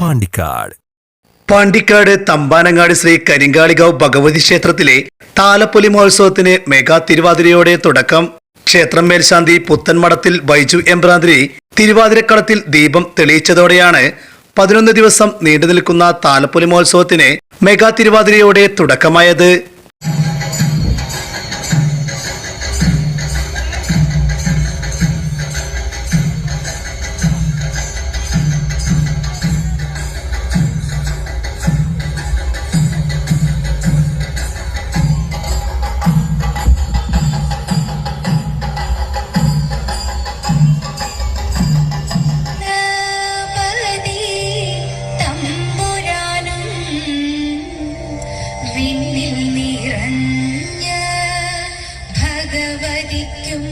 പാണ്ടിക്കാട്. പാണ്ടിക്കാട് തമ്പാനങ്ങാടി ശ്രീ കരിങ്കാളികാവ് ഭഗവതി ക്ഷേത്രത്തിലെ താലപ്പൊലി മഹോത്സവത്തിന് മെഗാ തിരുവാതിരയോടെ തുടക്കം. ക്ഷേത്രം മേൽശാന്തി പുത്തൻമടത്തിൽ ബൈജു എംബ്രാന്തിരി തിരുവാതിരക്കളത്തിൽ ദീപം തെളിയിച്ചതോടെയാണ് പതിനൊന്ന് ദിവസം നീണ്ടു നിൽക്കുന്ന താലപ്പൊലി മഹോത്സവത്തിന് മെഗാ തിരുവാതിരയോടെ തുടക്കമായത്. വിണ്ണിൽ നിറഞ്ഞ ഭഗവതിക്കും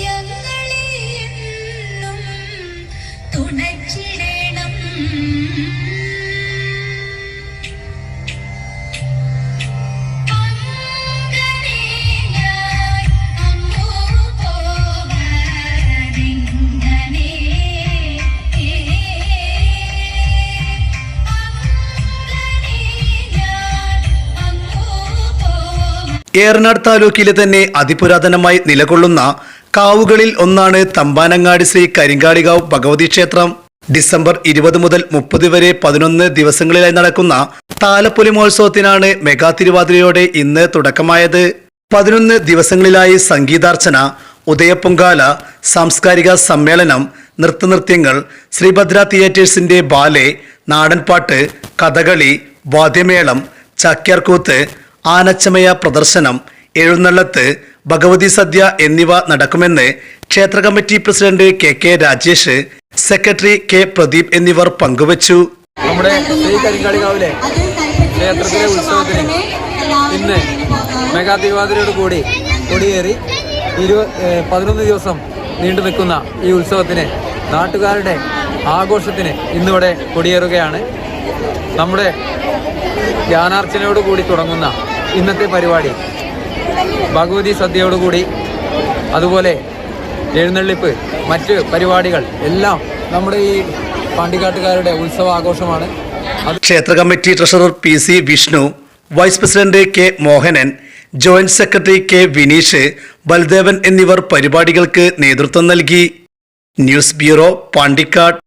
ഞങ്ങളെ എന്നും ഏറനാട് താലൂക്കിലെ തന്നെ അതിപുരാതനമായി നിലകൊള്ളുന്ന കാവുകളിൽ ഒന്നാണ് തമ്പാനങ്ങാടി ശ്രീ കരിങ്കാളികാവ് ഭഗവതി ക്ഷേത്രം. ഡിസംബർ ഇരുപത് മുതൽ മുപ്പത് വരെ പതിനൊന്ന് ദിവസങ്ങളിലായി നടക്കുന്ന താലപ്പൊലി മഹോത്സവത്തിനാണ് മെഗാ തിരുവാതിരയോടെ ഇന്ന് തുടക്കമായത്. പതിനൊന്ന് ദിവസങ്ങളിലായി സംഗീതാർച്ചന ഉദയപ്പൊങ്കാല സാംസ്കാരിക സമ്മേളനം നൃത്തനൃത്യങ്ങൾ ശ്രീഭദ്ര തിയേറ്റേഴ്സിന്റെ ബാലെ നാടൻപാട്ട് കഥകളി വാദ്യമേളം ചാക്യാർകൂത്ത് ആനച്ചമയ പ്രദർശനം എഴുന്നള്ളത്ത് ഭഗവതി സദ്യ എന്നിവ നടക്കുമെന്ന് ക്ഷേത്ര committee president K K Rajesh secretary K Pradeep എന്നിവർ പങ്കുവച്ചു. നമ്മുടെ ശ്രീ ക്ഷേത്രത്തിലെ ഉത്സവത്തിന് ഇന്ന് മെഗാ കൂടി കൊടിയേറി ഇരു ഏഹ് പതിനൊന്ന് ദിവസം നീണ്ടു നിൽക്കുന്ന ഈ ഉത്സവത്തിന് നാട്ടുകാരുടെ ആഘോഷത്തിന് ഇന്നിവിടെ കൊടിയേറുകയാണ്. നമ്മുടെ ധ്യാനാർച്ചനയോട് കൂടി തുടങ്ങുന്ന ഇന്നത്തെ പരിപാടി. ഭഗവതി സദ്യയോടുകൂടി അതുപോലെ എഴുന്നള്ളിപ്പ് മറ്റ് പരിപാടികൾ എല്ലാം നമ്മുടെ ഈ പാണ്ടിക്കാട്ടുകാരുടെ ഉത്സവാഘോഷമാണ്. ക്ഷേത്ര committee treasurer P C Vishnu vice president K Mohanan joint secretary K Vineesh Baldevan എന്നിവർ പരിപാടികൾക്ക് നേതൃത്വം നൽകി. News bureau Pandikkad.